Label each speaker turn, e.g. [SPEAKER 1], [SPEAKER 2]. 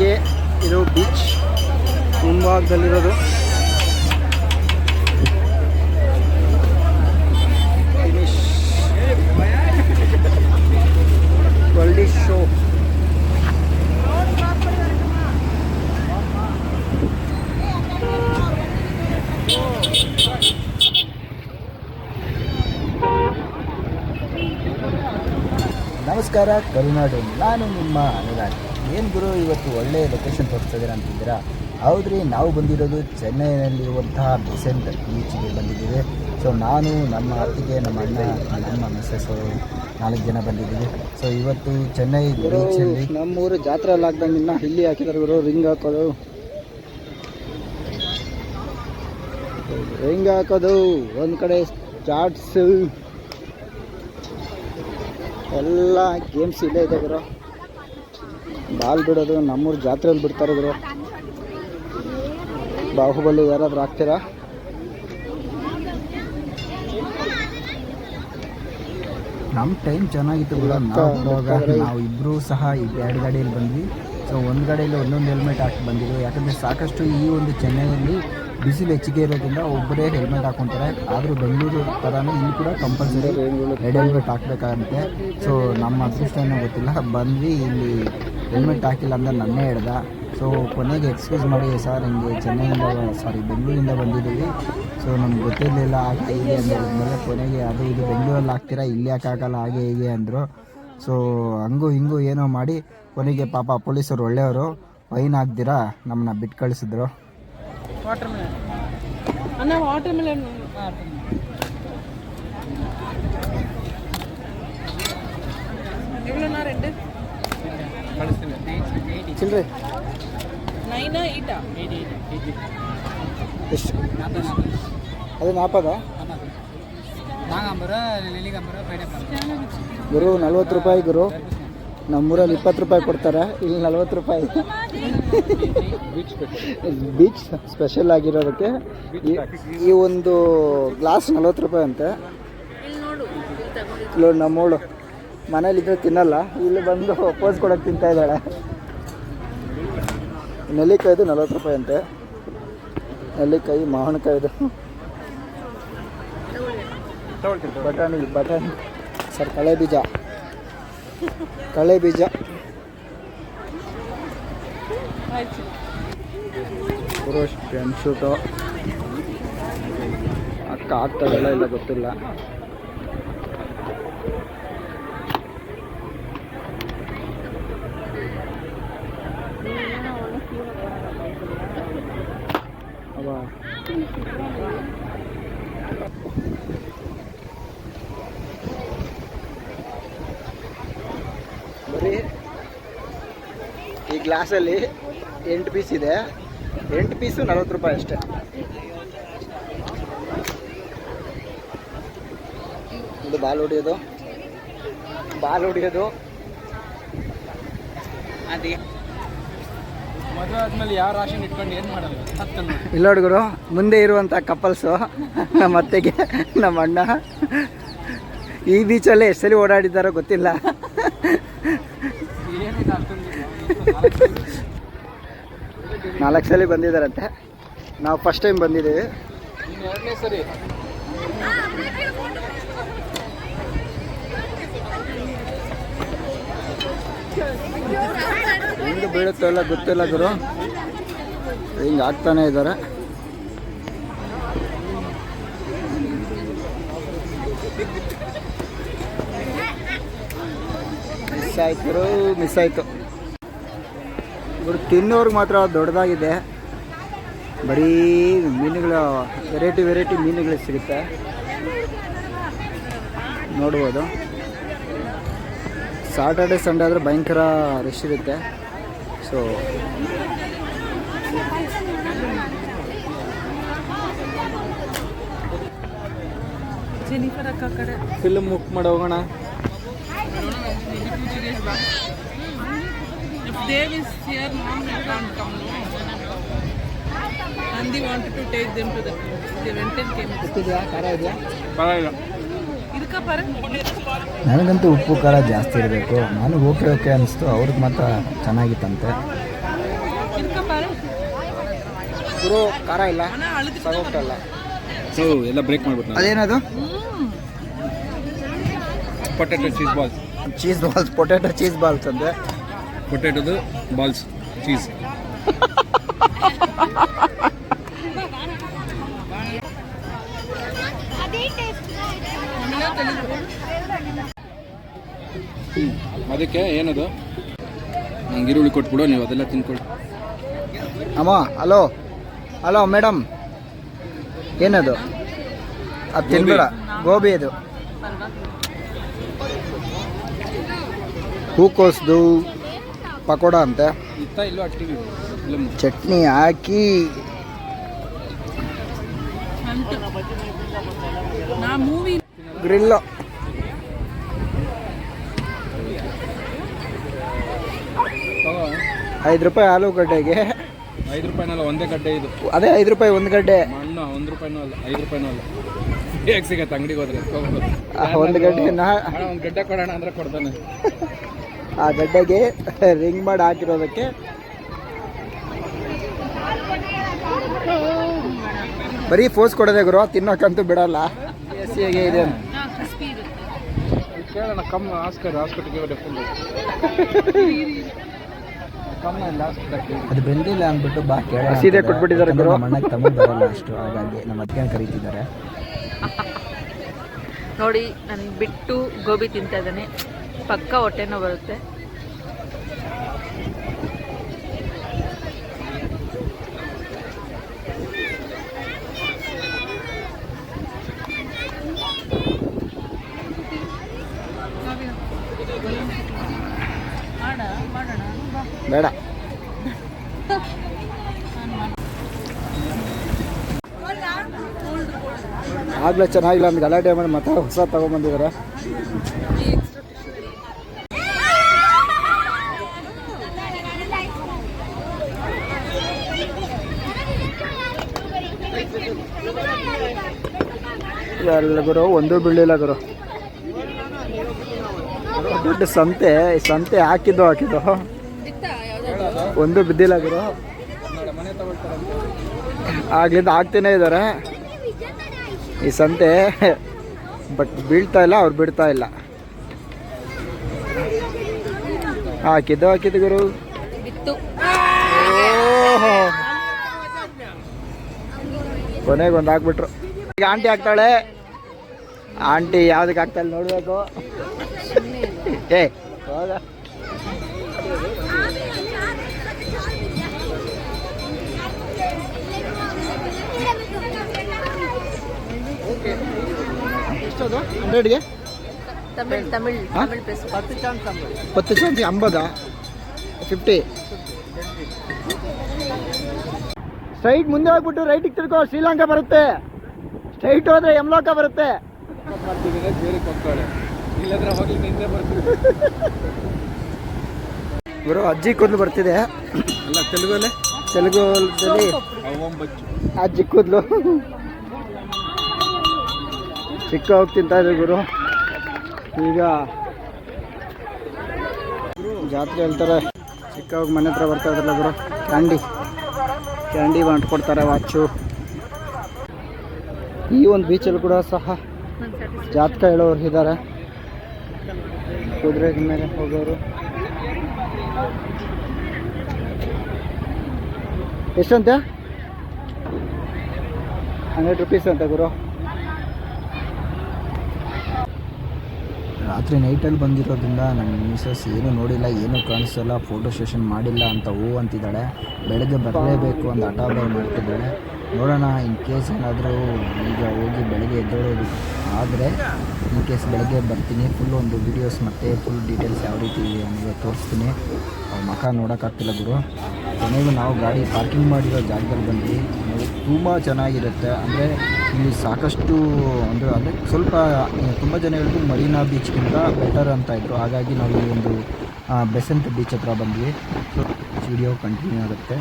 [SPEAKER 1] ಚೆನ್ನೈಗೆ ಇದು beach ಮುಂಭಾಗದಲ್ಲಿರೋದು finish ವರ್ಲ್ಡಿ show ನಮಸ್ಕಾರ ಕರುನಾಡು ನಾನು ನಿಮ್ಮ ಅನುರಾಗ್ ಏನು ಗುರು ಇವತ್ತು ಒಳ್ಳೆಯ ಲೊಕೇಶನ್ ತೋರಿಸ್ತಿದ್ದೀರಾ ಅಂತಿದ್ದೀರಾ? ಹೌದ್ರಿ ನಾವು ಬಂದಿರೋದು ಚೆನ್ನೈನಲ್ಲಿರುವಂತಹ ಬೆಸೆಂಟ್ ಬೀಚ್ಗೆ ಬಂದಿದ್ದೀವಿ. ಸೊ ನಾನು ನಮ್ಮ ಅತ್ತಿಗೆ ನಮ್ಮ ಅಣ್ಣ ನಮ್ಮ ಮಿಸ್ಸಸ್ಸು ನಾಲ್ಕು ಜನ ಬಂದಿದ್ದೀವಿ. ಸೊ ಇವತ್ತು ಚೆನ್ನೈ ಬೀಚಲ್ಲಿ ನಮ್ಮೂರು ಜಾತ್ರೆ ಎಲ್ಲ ಆಗ್ದಂಗೆ ಇನ್ನ ಇಲ್ಲಿ ಹಾಕಿದ್ರು ಗುರು ರಿಂಗ್ ಹಾಕೋದು. ರಿಂಗ್ ಹಾಕೋದು ಒಂದು ಕಡೆ ಚಾಟ್ಸ್ ಎಲ್ಲ ಗೇಮ್ಸ್ ಇಲ್ಲೇ ಇದೆ ಗುರು. ಬಾಲ್ ಬಿಡೋದು ನಮ್ಮೂರು ಜಾತ್ರೆಯಲ್ಲಿ ಬಿಡ್ತಾರೆ ಇದ್ರು ಬಾಹುಬಲಿ ಯಾರಾದ್ರೂ ಹಾಕ್ತೀರಾ? ನಮ್ಮ ಟೈಮ್ ಚೆನ್ನಾಗಿತ್ತು ಬಿಡ ನಾವು ಇಬ್ಬರೂ ಸಹ ಈ ಎರಡು ಗಾಡಿಯಲ್ಲಿ ಬಂದ್ವಿ. ಸೊ ಒಂದು ಗಾಡಿಯಲ್ಲಿ ಒಂದೊಂದು ಹೆಲ್ಮೆಟ್ ಹಾಕಿ ಬಂದಿದ್ರು. ಯಾಕಂದರೆ ಸಾಕಷ್ಟು ಈ ಒಂದು ಚೆನ್ನೈಯಲ್ಲಿ ಬಿಸಿಲು ಹೆಚ್ಚಿಗೆ ಇರೋದ್ರಿಂದ ಒಬ್ಬರೇ ಹೆಲ್ಮೆಟ್ ಹಾಕೊತಾರೆ. ಆದರೂ ಬೆಂಗಳೂರು ಥರನೇ ಇಲ್ಲಿ ಕೂಡ ಕಂಪಲ್ಸರಿ ರೆಡ್ ಹೆಲ್ಮೆಟ್ ಹಾಕಬೇಕಾಗುತ್ತೆ. ಸೊ ನಮ್ಮ ಅದೃಷ್ಟ ಏನೋ ಗೊತ್ತಿಲ್ಲ. ಬಂದ್ವಿ ಇಲ್ಲಿ ಹೆಲ್ಮೆಟ್ ಹಾಕಿಲ್ಲ ಅಂತ ನನ್ನೇ ಹೇಳ್ದ ಸೊ ಕೊನೆಗೆ ಎಕ್ಸ್ಕ್ಯೂಸ್ ಮಾಡಿ ಸರ್ ಹಿಂಗೆ ಚೆನ್ನೈಯಿಂದ ಸಾರಿ ಬೆಂಗಳೂರಿಂದ ಬಂದಿದ್ದೀವಿ ಸೊ ನಮ್ಗೆ ಗೊತ್ತಿರಲಿಲ್ಲ ಹಾಗೆ ಹೀಗೆ ಅಂದ್ಮೇಲೆ ಕೊನೆಗೆ ಅದು ಇದು ಬೆಂಗಳೂರಲ್ಲಿ ಹಾಕ್ತೀರಾ ಇಲ್ಲಿ ಯಾಕಾಗಲ್ಲ ಹಾಗೆ ಹೀಗೆ ಅಂದರು ಸೊ ಹಂಗೂ ಹಿಂಗೂ ಏನೋ ಮಾಡಿ ಕೊನೆಗೆ ಪಾಪ ಪೊಲೀಸರು ಒಳ್ಳೆಯವರು ಫೈನ್ ಹಾಕ್ದಿರಾ ನಮ್ಮನ್ನ ಬಿಟ್ಟು ಕಳಿಸಿದ್ರು
[SPEAKER 2] ವಾಟರ್ ಮಿಲನ್ ಅಣ್ಣ ವಾಟರ್ ಮಿಲನ್ எவ்வளோண்ணா ரெண்டு ಚಿಲ್ಲರೆ
[SPEAKER 1] ಎಷ್ಟು? ಅದು ನಾಪದ? ಗುರು ನಲ್ವತ್ತು ರೂಪಾಯಿ ಗುರು. ನಮ್ಮೂರಲ್ಲಿ ಇಪ್ಪತ್ತು ರೂಪಾಯಿ ಕೊಡ್ತಾರೆ. ಇಲ್ಲಿ ನಲ್ವತ್ತು ರೂಪಾಯಿ. ಬೀಚ್ ಸ್ಪೆಷಲ್ ಆಗಿರೋದಕ್ಕೆ. ಈ ಒಂದು ಗ್ಲಾಸ್ ನಲ್ವತ್ತು ರೂಪಾಯಿ ಅಂತೆ. ನಮ್ಮೋಳು ಮನೇಲಿದ್ರೆ ತಿನ್ನಲ್ಲ, ಇಲ್ಲಿ ಬಂದು ಪೋಸ್ ಕೊಡೋಕೆ ತಿಂತಾ ಇದ್ದಾಳೆ. ನೆಲ್ಲಿಕಾಯ್ದು ನಲ್ವತ್ತು ರೂಪಾಯಿ ಅಂತೆ. ನೆಲ್ಲಿಕಾಯಿ ಮಾವಿನಕಾಯ್ದು ಬಟಾಣಿ ಬಟಾಣಿ. ಸರ್, ಕಳೆ ಬೀಜ. ಕಳೆ ಬೀಜ. ಪುರುಷ್ ಅಕ್ಕ ಆಗ್ತದಲ್ಲ ಇಲ್ಲ ಗೊತ್ತಿಲ್ಲ. ಬರೀ ಈ ಗ್ಲಾಸಲ್ಲಿ ಎಂಟು ಪೀಸ್ ಇದೆ. ಎಂಟು ಪೀಸು ನಲ್ವತ್ತು ರೂಪಾಯಿ ಅಷ್ಟೇ. ಇದು ಬಾಲ್ ಹೊಡಿಯೋದು. ಬಾಲ್ ಹೊಡಿಯೋದು.
[SPEAKER 3] ಅದೇ. ಮದುವೆ ಆದ್ಮೇಲೆ ಯಾವ ರಾಶನ್ ಇಟ್ಕೊಂಡು ಏನು ಮಾಡಲ್ಲ? ಹತ್ತನ್ನು
[SPEAKER 1] ಇಲ್ಲ ಹುಡುಗರು ಮುಂದೆ ಇರುವಂಥ ಕಪಲ್ಸು ನಮ್ಮ ಅತ್ತೆಗೆ ನಮ್ಮ ಅಣ್ಣ. ಈ ಬೀಚಲ್ಲೇ ಎಷ್ಟು ಸಲ ಓಡಾಡಿದ್ದಾರೋ ಗೊತ್ತಿಲ್ಲ.
[SPEAKER 3] ಏನಿದೆ ಅಷ್ಟೊಂದು
[SPEAKER 1] ನಾಲ್ಕು ಸಲ ಬಂದಿದ್ದಾರಂತೆ. ನಾವು ಫಸ್ಟ್ ಟೈಮ್ ಬಂದಿದ್ದೀವಿ.
[SPEAKER 3] ಇನ್ನು ಎರಡನೇ ಸರಿ.
[SPEAKER 1] ಹೆಂಗೆ ಬೀಳುತ್ತೋ ಎಲ್ಲ ಗೊತ್ತಿಲ್ಲ ಗುರು. ಹಿಂಗೆ ಆಗ್ತಾನೆ ಇದ್ದಾರೆ. ಮಿಸ್ ಆಯ್ತು ಮಿಸ್ ಆಯಿತು. ಗುರು, ತಿನ್ನೋರ್ಗೆ ಮಾತ್ರ ದೊಡ್ಡದಾಗಿದೆ. ಬರೀ ಮೀನುಗಳು ವೆರೈಟಿ ವೆರೈಟಿ ಮೀನುಗಳು ಸಿಗುತ್ತೆ. ನೋಡ್ಬೋದು. ಸಾಟರ್ಡೆ ಸಂಡೇ ಆದರೆ ಭಯಂಕರ ರಶ್ ಇರುತ್ತೆ. ಸೊ
[SPEAKER 2] ಅಕ್ಕ ಕರೆ
[SPEAKER 3] ಫಿಲ್ಮ್ ಮುಕ್ ಮಾಡ ಹೋಗೋಣ.
[SPEAKER 2] ದೇವಿಸ್ ಸಿಯರ್ ಮುಮ್ಮಿ ಅಂತ ಕಮ್ ಮಾಡ್ತಾನೆ. To take them to the
[SPEAKER 1] 17
[SPEAKER 3] chemical.
[SPEAKER 2] ಪರಾಯ ಇಲ್ಲ.
[SPEAKER 1] ನನಗಂತೂ ಉಪ್ಪು ಖಾರ ಜಾಸ್ತಿ ಇರಬೇಕು. ನಾನು ಓಕೆ ಓಕೆ ಅನಿಸ್ತು ಅವ್ರಿಗೆ ಮಾತ್ರ ಚೆನ್ನಾಗಿತ್ತಂತೆ. ಗುರು ಖಾರ ಇಲ್ಲ. ಸಾಗೋಗ್ತಲ್ಲ
[SPEAKER 3] ಸೊ ಎಲ್ಲ ಬ್ರೇಕ್ ಮಾಡ್ಬಿಟ್ಟು
[SPEAKER 1] ಅದೇನದು?
[SPEAKER 3] Potato cheese balls
[SPEAKER 1] cheese balls potato cheese balls ಅಂದ್ರೆ
[SPEAKER 3] ಪೊಟ್ಯಾಟೋದು ಬಾಲ್ಸ್ ಚೀಸ್ ಅದಕ್ಕೆ ಏನದು? ನಂಗೆ ಈರುಳ್ಳಿ ಕೊಟ್ಬಿಡು ನೀವು ಅದೆಲ್ಲ ತಿನ್ಕೊಳ್ಳಿ.
[SPEAKER 1] ಅಮ್ಮ ಹಲೋ. ಹಲೋ ಮೇಡಮ್ ಏನದು? ಅದು ತಿನ್ಬೇಡ. ಗೋಬಿ ಅದು. ಹೂಕೋಸ್ದು ಪಕೋಡ ಅಂತೆ. ಚಟ್ನಿ ಹಾಕಿ.
[SPEAKER 2] ನಾ ಮೂವಿ
[SPEAKER 1] ಗ್ರಿಲ್ಲು. ಐದು ರೂಪಾಯಿ ಆಲೂಗಡ್ಡೆಗೆ
[SPEAKER 3] ಐದು ರೂಪಾಯಿನಲ್ಲ ಒಂದೇ ಗಡ್ಡೆ ಇದು.
[SPEAKER 1] ಅದೇ ಐದು ರೂಪಾಯಿ ಒಂದು ಗಡ್ಡೆ.
[SPEAKER 3] ಮಣ್ಣು ಒಂದು ರೂಪಾಯಿನೂ ಅಲ್ಲ ಐದು ರೂಪಾಯಿನೂ ಅಲ್ಲ ಹೇಗೆ ಸಿಗತ್ತೆ ಅಂಗಡಿಗೆ ಹೋದ್ರೆ?
[SPEAKER 1] ಒಂದು ಗಡ್ಡೆ
[SPEAKER 3] ನಾ ಒಂದು ಗಡ್ಡೆ ಕೊಡೋಣ ಅಂದ್ರೆ ಕೊಡ್ತಾನೆ.
[SPEAKER 1] ಆ ಗಡ್ಡೆಗೆ ರಿಂಗ್ ಮಾಡಿ ಹಾಕಿರೋದಕ್ಕೆ. ಬರೀ ಫೋಸ್ ಕೊಡೋದೇ ಗುರು ತಿನ್ನೋಕ್ಕಂತೂ ಬಿಡಲ್ಲ. ಹೇಗೆ ಇದೆ
[SPEAKER 3] ಕೇಳೋಣ ಕಮ್ಮ ಆಸ್ಕರ್ ಹಾಸ್ಪಿಟಲ್ಗೆ ಡೆಫನ್ ಕಮ್ಮ ಇಲ್ಲ ಹಾಸ್ಪಿಟಲ್ಗೆ
[SPEAKER 1] ಅದು ಬೆಂದಿಲ್ಲ ಅಂದ್ಬಿಟ್ಟು ಬಾ ಕೇಳ
[SPEAKER 4] ಸೀದೆ ಕೊಟ್ಬಿಟ್ಟಿದ್ದಾರೆ ಗುರು.
[SPEAKER 1] ಮಣ್ಣಕ್ಕೆ ಅಣ್ಣಗೆ ಬರಲ್ಲ ಅಷ್ಟು ಹಾಗಾಗಿ ನಮ್ಮ ಅದಕ್ಕೆ ಕರೀತಿದ್ದಾರೆ.
[SPEAKER 5] ನೋಡಿ ನನಗೆ ಬಿಟ್ಟು ಗೋಬಿ ತಿಂತಾ ಇದ್ದಾನೆ. ಪಕ್ಕ ಹೊಟ್ಟೆನೋ ಬರುತ್ತೆ.
[SPEAKER 1] ಬೇಡ. ಆಗ್ಲೇ ಚೆನ್ನಾಗಿಲ್ಲ ನಮ್ಗೆ ಗಲಾಟೆ ಮಾಡಿ ಮತ್ತೆ ಹೊಸ ತಗೊಂಡ್ಬಂದಿದಾರೆ ಎಲ್ಲ ಗುರು, ಒಂದು ಬೀಳಿಲ್ಲ ಗುರು. ದೊಡ್ಡ ಸಂತೆ ಸಂತೆ ಹಾಕಿದ್ದು ಹಾಕಿದ್ದು. ಒಂದು ಬಿದ್ದಿಲ್ಲ ಗುರು ಆಗ್ಲಿಂದ ಆಗ್ತಾನೆ ಇದ್ದಾರೆ. ಈ ಸಂತೆ ಬಟ್ ಬೀಳ್ತಾ ಇಲ್ಲ ಅವ್ರು ಬಿಡ್ತಾ ಇಲ್ಲ. ಹಾಕಿದ್ದು ಹಾಕಿದ್ದು ಗುರು. ಕೊನೆಗೆ ಒಂದು ಹಾಕ್ಬಿಟ್ರು. ಈಗ ಆಂಟಿ ಹಾಕ್ತಾಳೆ ಆಂಟಿ ಯಾವ್ದಕ್ಕೆ ಹಾಕ್ತಾಳೆ ನೋಡ್ಬೇಕು. ಏ ಹೋಗ. ಎಷ್ಟದು? ಹಂಡ್ರೆಡ್ಗೆ
[SPEAKER 5] ತಮಿಳ್ ತಮಿಳ್? ತಮಿಳ್ ಪೇಸು
[SPEAKER 1] ಪತ್ತು ಚಾನ್ಸಿ ಅಂಬದ? ಫಿಫ್ಟಿ ಸ್ಟ್ರೈಟ್ ಮುಂದೆ ಹೋಗ್ಬಿಟ್ಟು ರೈಟಿಗೆ ತಿರ್ಕೋ ಶ್ರೀಲಂಕಾ ಬರುತ್ತೆ. ಸ್ಟ್ರೈಟ್ ಹೋದ್ರೆ ಯಮಲೋಕ ಬರುತ್ತೆ. ಗುರು ಅಜ್ಜಿ ಕೂದಲು ಬರ್ತಿದೆ.
[SPEAKER 3] ಅಲ್ಲ ತೆಲುಗಲ್ಲೇ? ತೆಲುಗು
[SPEAKER 1] ಅಜ್ಜಿ ಕೂದಲು. ಚಿಕ್ಕ ಹೋಗಿ ಇದೆ ಗುರು. ಈಗ ಜಾತ್ರೆ ಹೇಳ್ತಾರೆ ಚಿಕ್ಕ ಹೋಗಿ ಮನೆ ಹತ್ರ ಬರ್ತಾ ಇದ್ರಲ್ಲ ಗುರು. ಕ್ಯಾಂಡಿ ಕ್ಯಾಂಡಿ ಮಾಡ್ಕೊಡ್ತಾರೆ ವಾಚು. ಈ ಒಂದು ಬೀಚಲ್ಲಿ ಕೂಡ ಸಹ ಜಾತಕ ಹೇಳೋರು ಇದ್ದಾರೆ. ಕುದುರೆ ಮೇಲೆ ಹೋಗೋರು. ಎಷ್ಟಂತೆ? ಹಂಡ್ರೆಡ್ ರುಪೀಸ್ ಅಂತ ಗುರು. ರಾತ್ರಿ ನೈಟಲ್ಲಿ ಬಂದಿರೋದ್ರಿಂದ ನನ್ನ ಮಿಸಸ್ ಏನೂ ನೋಡಿಲ್ಲ, ಏನೂ ಕಾಣಿಸಲ್ಲ ಫೋಟೋ ಸೆಷನ್ ಮಾಡಿಲ್ಲ ಅಂತ ಹೂ ಅಂತಿದ್ದಾಳೆ. ಬೆಳಗ್ಗೆ ಬರಲೇಬೇಕು ಅಂತ ಹಠ ಬೈ ಮಾಡ್ತಿದ್ದಾಳೆ. ನೋಡೋಣ ಇನ್ ಕೇಸ್ ಏನಾದರೂ ಈಗ ಹೋಗಿ ಬೆಳಗ್ಗೆ ಎದ್ದೇಳೋದು. ಆದರೆ ಇನ್ ಕೇಸ್ ಬೆಳಗ್ಗೆ ಬರ್ತೀನಿ ಫುಲ್ ಒಂದು ವೀಡಿಯೋಸ್ ಮತ್ತು ಫುಲ್ ಡೀಟೇಲ್ಸ್ ಯಾವ ರೀತಿ ಇದೆ ಅನ್ನೋದು ತೋರಿಸ್ತೀನಿ. ಅವ್ರ ಮಖ ನೋಡೋಕ್ಕಾಗ್ತಿಲ್ಲ ಗುರು. ಕೊನೆಗೂ ನಾವು ಗಾಡಿ ಪಾರ್ಕಿಂಗ್ ಮಾಡಿರೋ ಜಾಗದಲ್ಲಿ ಬಂದ್ವಿ. ತುಂಬ ಚೆನ್ನಾಗಿರುತ್ತೆ. ಅಂದರೆ ಇಲ್ಲಿ ಸಾಕಷ್ಟು ಅಂದರೆ ಅಂದರೆ ಸ್ವಲ್ಪ ತುಂಬ ಜನ ಹೇಳಿದ್ರು ಮರೀನಾ ಬೀಚ್ಗಿಂತ ಬೆಟರ್ ಅಂತ ಇದ್ದರು ಹಾಗಾಗಿ ನಾವು ಈ ಒಂದು ಬೆಸೆಂಟ್ ಬೀಚ್ ಹತ್ರ ಬಂದ್ವಿ. ಸೊ ವಿಡಿಯೋ ಕಂಟಿನ್ಯೂ ಆಗುತ್ತೆ.